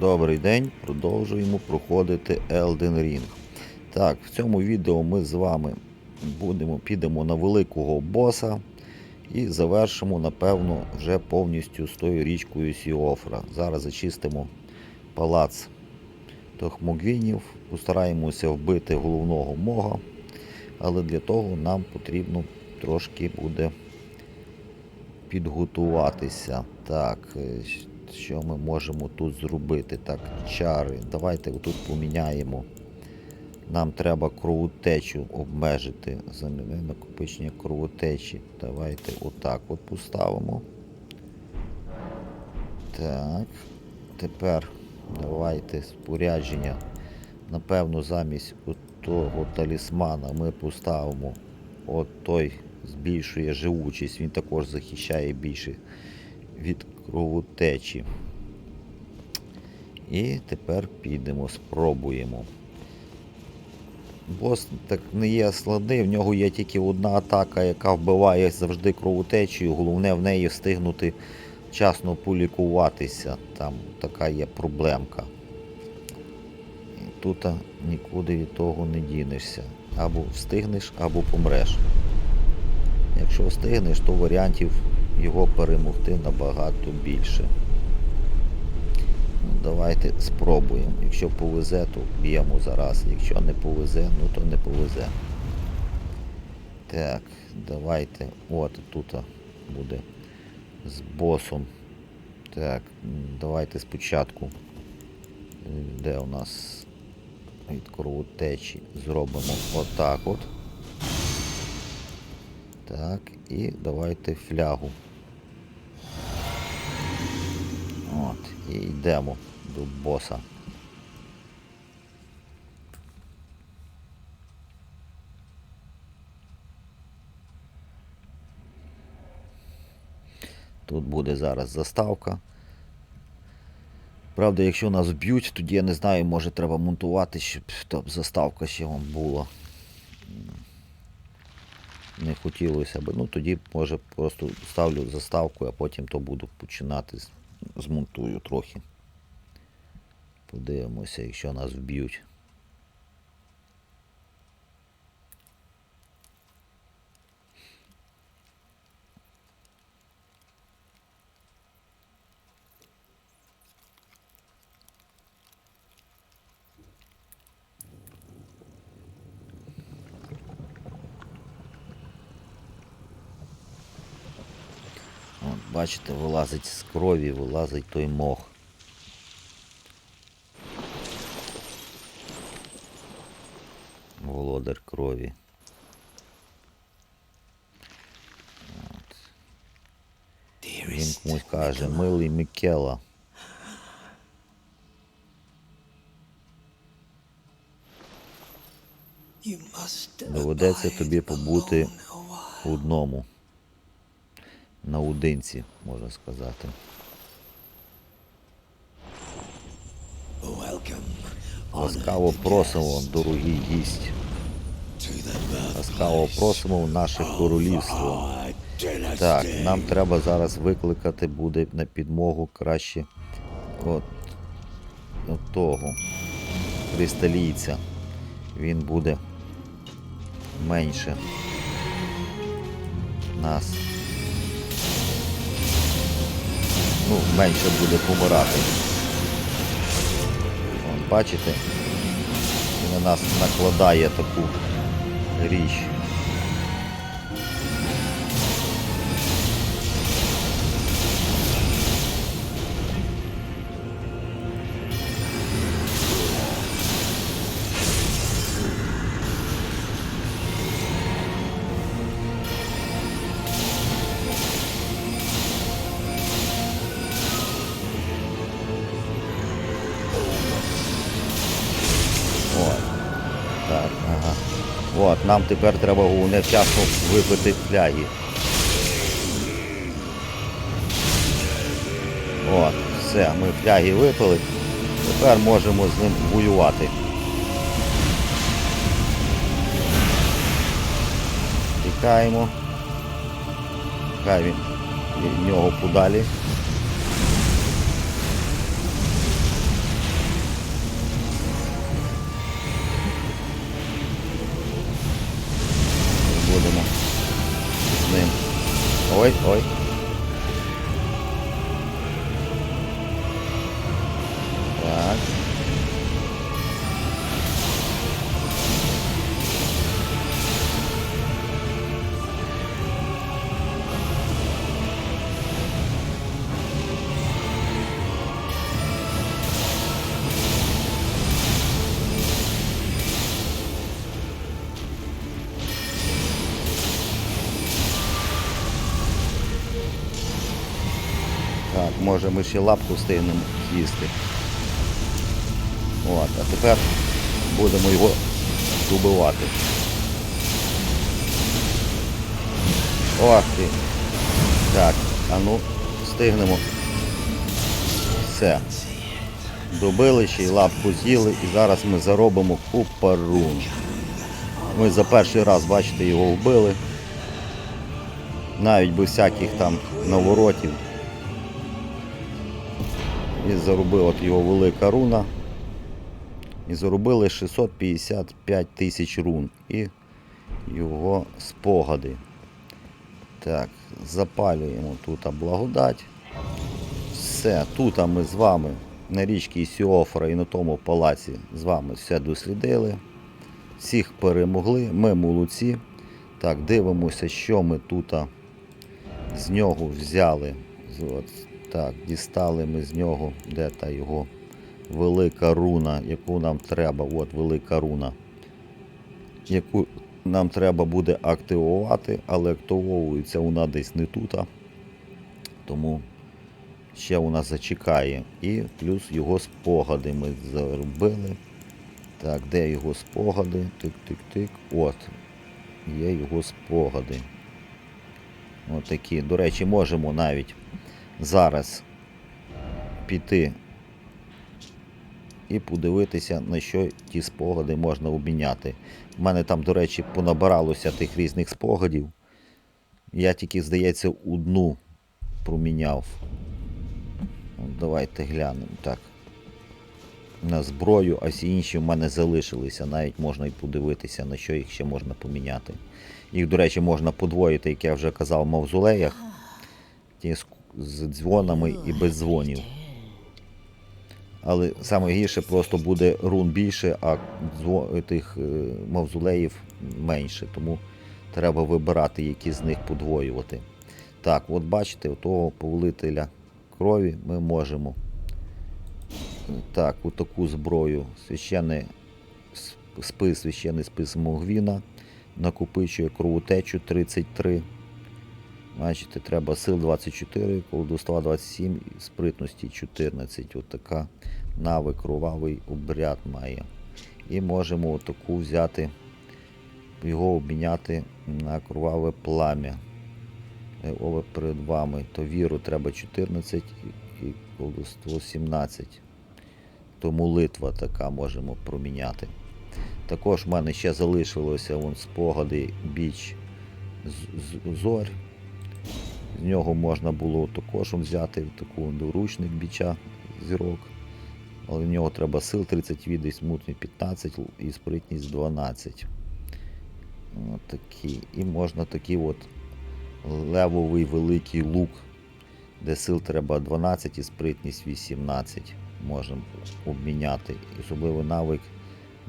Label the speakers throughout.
Speaker 1: Добрий день, продовжуємо проходити Elden Ring. Так, в цьому відео ми з вами будемо, підемо на великого боса і завершимо, напевно, вже повністю з тою річкою Сіофра. Зараз зачистимо палац Тохмогвінів, постараємося вбити головного мога, але для того нам потрібно трошки буде підготуватися. Так, е, що ми можемо тут зробити? Так, чари. Давайте тут поміняємо. Нам треба кровотечу обмежити. Заміни накопичення кровотечі. Давайте отак от поставимо. Так. Тепер давайте спорядження. Напевно, замість того талісмана ми поставимо от той збільшує живучість, він також захищає більше від кровотечі. І тепер підемо, спробуємо. Бос так не є складний, в нього є тільки одна атака, яка вбиває завжди кровотечею. Головне в неї встигнути вчасно полікуватися. Там така є проблемка. І тут нікуди від того не дінешся. Або встигнеш, або помреш. Якщо встигнеш, то варіантів його перемогти набагато більше. Ну, давайте спробуємо. Якщо повезе, то б'ємо зараз. Якщо не повезе, ну то не повезе. Так, давайте. От тут буде з босом. Так, давайте спочатку. Де у нас від кровотечі зробимо отак от. Так, і давайте флягу. І йдемо до боса. Тут буде зараз заставка. Правда, якщо нас вб'ють, тоді я не знаю, може треба монтувати, щоб там заставка ще вам була. Не хотілося б. Ну тоді може просто ставлю заставку, а потім то буду починати з- змонтую трохи. Подивимося, якщо нас вб'ють. Бачите, вилазить з крові, вилазить той мох. Володар крові. От. Він комусь каже, милий Мікела.
Speaker 2: Доведеться тобі побути
Speaker 1: одному. Наодинці, можна сказати. Ласкаво просимо, дорогий гість. Ласкаво просимо в наше королівство. Так, нам треба зараз викликати буде на підмогу краще от, от того кристалійця. Він буде менше нас. Ну, менше буде помирати. Бачите? На нас накладає таку річ. Нам тепер треба головне вчасно випити фляги. От, все, ми фляги випили. Тепер можемо з ним воювати. Тікаємо. Хай він від нього подалі. Oj, oj. Може ми ще лапку встигнемо з'їсти. От, а тепер будемо його добивати. Ох ти. Так, а ну, встигнемо. Все. Добили ще й лапку з'їли і зараз ми заробимо купа рун. Ми за перший раз, бачите, його вбили. Навіть без всяких там наворотів. І заробив от його велика руна. І заробили 655 тисяч рун. І його спогади. Так, запалюємо тут благодать. Все, тут ми з вами на річці Сіофра і на тому палаці з вами все дослідили. Всіх перемогли, ми молодці. Так, дивимося, що ми тут з нього взяли. Так, дістали ми з нього, де та його велика руна, яку нам треба. От велика руна. Яку нам треба буде активувати, але активовується вона десь не тут. Тому ще вона зачекає. І плюс його спогади ми заробили. Так, де його спогади? Тик-тик-тик. От. Є його спогади. Отакі. До речі, можемо навіть зараз піти і подивитися, на що ті спогади можна обміняти. У мене там, до речі, понабиралося тих різних спогадів. Я тільки, здається, одну проміняв. Давайте глянемо. Так. На зброю, а всі інші в мене залишилися. Навіть можна і подивитися, на що їх ще можна поміняти. Їх, до речі, можна подвоїти, як я вже казав, в мавзолеях. Ті з, дзвонами і без дзвонів. Але саме гірше просто буде рун більше, а тих е, мавзолеїв менше. Тому треба вибирати, які з них подвоювати. Так, от бачите, у того повелителя крові ми можемо. Так, у таку зброю священний спис, священний спис Могвіна накопичує кровотечу 33. Бачите, треба сил 24, колдовства 27 спритності 14. От така навик кровавий обряд має. І можемо таку взяти, його обміняти на кроваве плам'я. Е, Ове перед вами. То віру треба 14 і колдовство 17. То молитва така можемо проміняти. Також в мене ще залишилося вон, спогади біч зорь. З нього можна було також взяти таку доручник біча зірок. Але в нього треба сил 38, десь мутні 15 і спритність 12. От такі. І можна такий от левовий великий лук, де сил треба 12 і спритність 18. Можемо обміняти. Особливий навик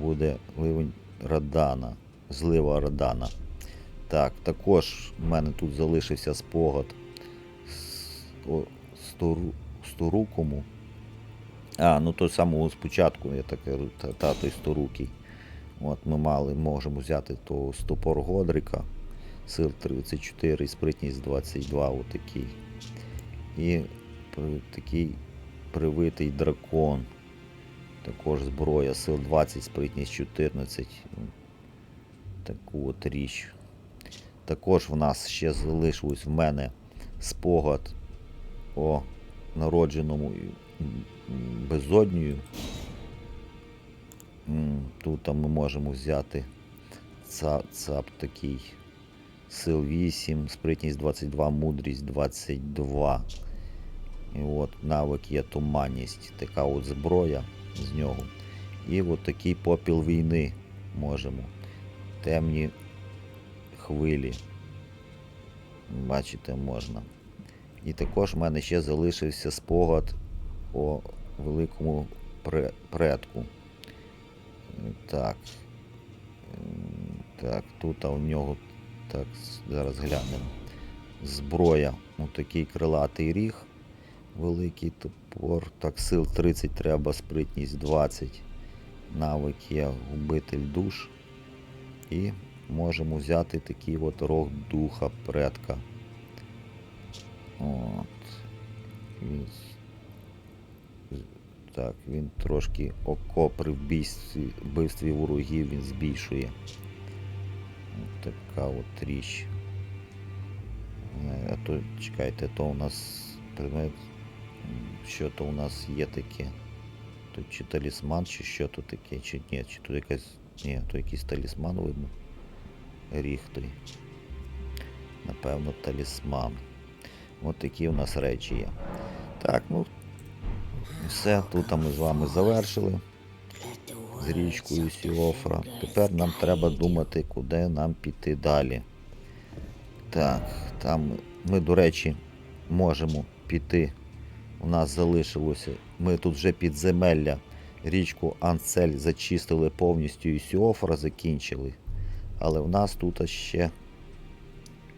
Speaker 1: буде ливень Радана, злива Радана. Так, також в мене тут залишився спогад сторукому. А, ну той самого спочатку, я так кажу, та, та сторукий. От ми мали, можемо взяти того стопор Годрика, сил 34 і спритність 22, отакий. І такий привитий дракон. Також зброя сил 20, спритність 14. Таку от річ. Також в нас ще залишилось в мене спогад о народженому. М, Тут ми можемо взяти ца- цап такий сил 8, спритність 22, мудрість 22. І от навик є туманність, така от зброя з нього. І от такий попіл війни можемо. Темні хвилі. Бачите, можна. І також в мене ще залишився спогад о великому предку. Так. Так, тут а у нього. Так, зараз глянемо. Зброя. Ну, такий крилатий ріг. Великий топор. Так, сил 30 треба, спритність 20. Навик є губитель душ. І можемо взяти такий от рог духа предка. От. Він... Так, він трошки око при вбивстві, вбивстві ворогів він збільшує. От така от річ. Е, А то чекайте, то у нас предмет. Що то у нас є таке? Тут чи талісман, чи що тут таке, чи ні, чи тут якась. Ні, то якийсь талісман видно. Ріг. Напевно, талісман. От такі у нас речі є. Так, ну. Все, тут ми з вами завершили з річкою Сіофра. Тепер нам треба думати, куди нам піти далі. Так, там ми, до речі, можемо піти. У нас залишилося. Ми тут вже підземелля. Річку Анцель зачистили повністю і Сіофра закінчили. Але в нас тут ще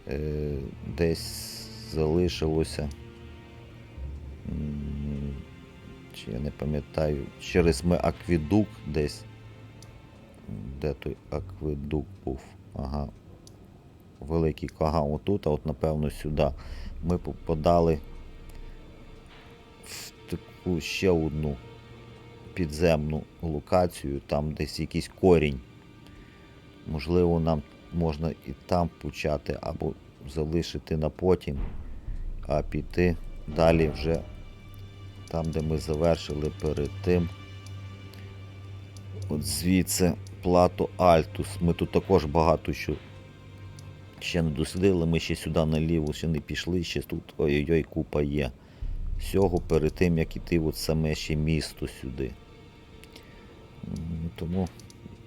Speaker 1: е, десь залишилося. Чи я не пам'ятаю, через ми акведук десь. Де той акведук був? Ага. Великий кага отут, а от напевно сюди. Ми попадали в таку ще одну підземну локацію, там десь якийсь корінь. Можливо, нам можна і там почати, або залишити на потім, а піти далі вже там, де ми завершили перед тим. От звідси Плато Альтус. Ми тут також багато що ще не дослідили, ми ще сюди наліво ще не пішли, ще тут ой-ой-ой купа є. Всього перед тим, як іти от саме ще місто сюди. Тому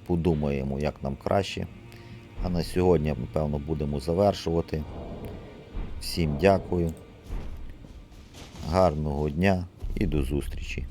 Speaker 1: подумаємо, як нам краще. А на сьогодні, напевно, будемо завершувати. Всім дякую. Гарного дня і до зустрічі!